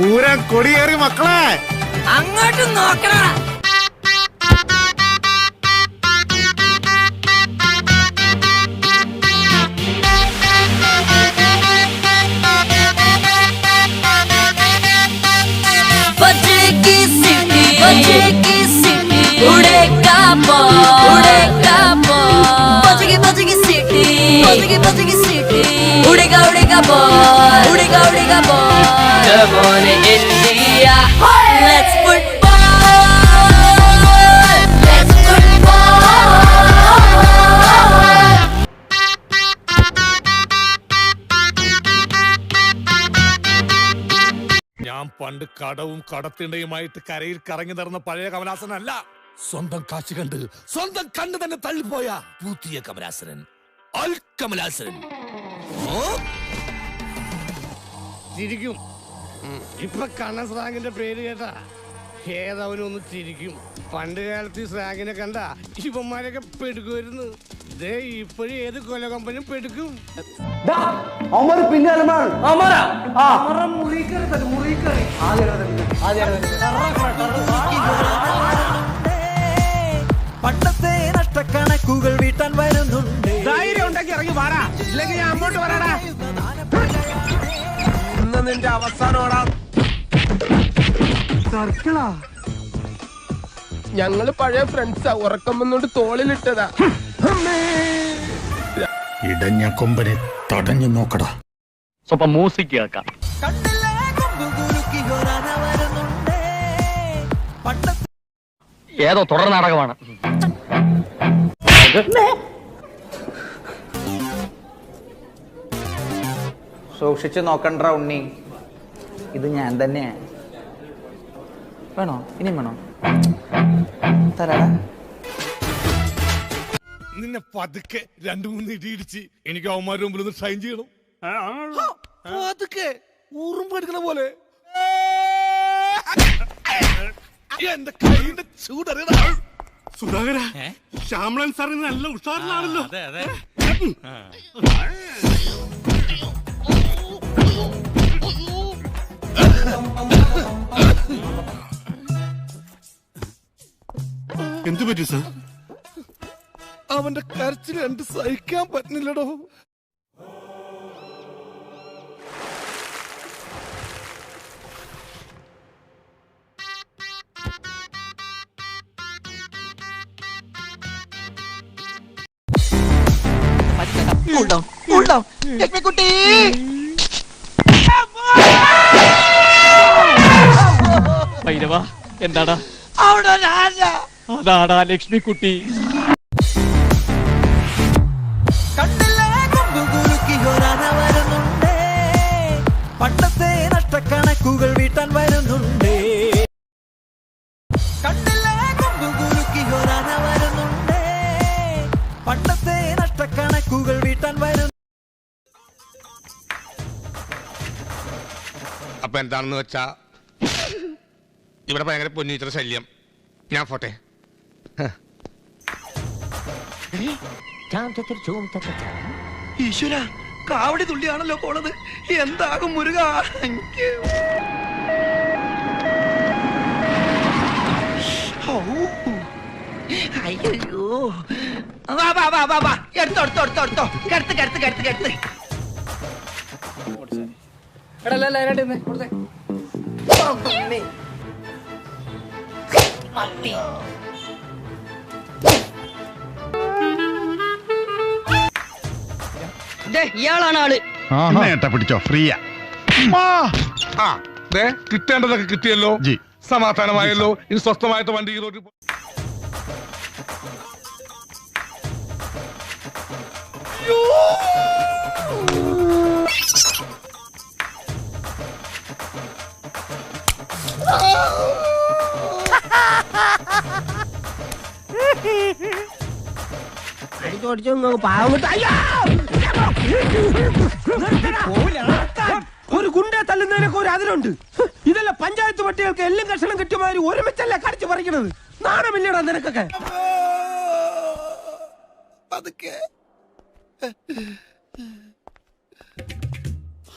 പൂരം കൊടിയേറി മക്കളെ. അങ്ങോട്ട് നോക്കണ. ഉടേക്കാ ഉടേക്കാ ബോ Udiga Let's football. ഞാൻ പണ്ട് കടവും കടത്തിണ്ടയുമായിട്ട് കരയിൽ കറങ്ങി നടന്ന പഴയ കമലാസനല്ല സ്വന്തം കാശ് കണ്ട് സ്വന്തം കണ്ണ് തന്നെ തള്ളിപ്പോയ പുതിയ കമലാസനൻ അൽ കമലാസനൻ ചിരിക്കും. ഇപ്പൊ കണ്ണൻ സ്രാങ്കിന്റെ പേര് കേട്ടാ. ഏതവനൊന്ന് ചിരിക്കും. പണ്ട് കാലത്ത് ഈ സ്രാങ്കിനെ കണ്ട ഇവന്മാരൊക്കെ പെടുക്കുമായിരുന്നു ദേ ഇപ്പോഴും ഏത് കൊല കമ്പനിയും പെടുക്കും. പണ്ടത്തെ നഷ്ടക്കണക്കുകൾ വീട്ടാൻ വരുന്നുണ്ട്. ധൈര്യം ഉണ്ടെങ്കിൽ ഇറങ്ങി വാടാ. ഇല്ലെങ്കിൽ ഞാൻ അങ്ങോട്ട് വരാടാ. ഇന്ന് നിന്റെ അവസാനോടാ. ഞങ്ങൾ പഴയ ഫ്രണ്ട്സാ. ഉറക്കം വന്നോണ്ട് തോളിലിട്ടതാ. ഇടഞ്ഞ കൊമ്പനെ തടഞ്ഞു നോക്കടാ. സ്വപ്പം മ്യൂസിക് കേൾക്കാം. ഏതോ തുടർ നാടകമാണ്. സൂക്ഷിച്ച് നോക്കണ്ട ഉണ്ണി. ഇത് ഞാൻ തന്നെ വേണോ? ഇനിയും വേണോ? തരാടാ. നിന്നെ പതുക്കെ രണ്ടു മൂന്ന് ഇടി ഇടിച്ച് എനിക്ക് അവന്മാരുടെ മുമ്പിൽ ഒന്ന് ഷൈൻ ചെയ്യണം. പതുക്കെ ഉറുമ്പെടുക്കണ പോലെ. എന്റെ കൈയുടെ ചൂടറിയടാ സുധാകര ശ്യാമളൻ സാറിന് നല്ല ഉഷാറിലാണല്ലോ. എന്തു പറ്റി സാർ? അവന്റെ കരച്ചിൽ കണ്ട് സഹിക്കാൻ പറ്റുന്നില്ലടോ. ഭൈരവ എന്താടാ? ലക്ഷ്മിക്കുട്ടി കൊമ്പ് കുലുക്കി ഒരാന വരുന്നുണ്ട്. പണ്ടത്തെ നഷ്ടക്കണക്കുകൾ വീട്ടാൻ വരുന്നുണ്ട്. കണ്ടില്ലേ കൊമ്പ് കുലുക്കി ഒരാന വരുന്നുണ്ട്. പണ്ടത്തെ നഷ്ടക്കണക്കുകൾ വീട്ടാൻ വരുന്നു. അപ്പൊ എന്താണെന്ന് വെച്ചാ ഇവിടെ ഭയങ്കര പൊന്നീറ്റർ ശല്യം. ഞാൻ പോട്ടെ. ഈശ്വര കാവടി തുള്ളിയാണല്ലോ പോണത്. എന്താകും മുരുക? അയ്യോ. വാ വാ വാ വാ വാ. എടുത്തോ എടുത്തോ എടുത്തോ എടുത്തോ. കടുത്ത് കടുത്ത് കടുത്ത് കടുത്ത്. ഇയാളാണ് ആൾ. പിടിച്ചോ? ഫ്രീയാ. ആ. ദേ കിട്ടേണ്ടതൊക്കെ കിട്ടിയല്ലോ. ജി. സമാധാനമായല്ലോ. ഇനി സ്വസ്ഥമായിട്ട് വണ്ടി ഈ റോഡിൽ പോ- ഒരു ഗുണ്ടെ തല്ലുന്നതിനൊക്കെ ഒരു അതിലുണ്ട് ഇതല്ല പഞ്ചായത്ത് പട്ടികൾക്ക് എല്ലാം കഷണം കിട്ടിയമാതിരി ഒരുമിച്ചല്ല കടിച്ചു പറിക്കണത്? നാണമില്ലടാ നിനക്കൊക്കെ. പതുക്കെ.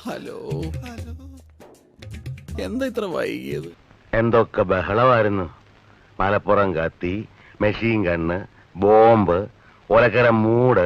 ഹലോ. എന്താ ഇത്ര വൈകിയത്? എന്തൊക്കെ ബഹളമായിരുന്നു? മലപ്പുറം കത്തി മെഷീൻ കണ്ണ് ബോംബ് ഒലക്കര മൂട്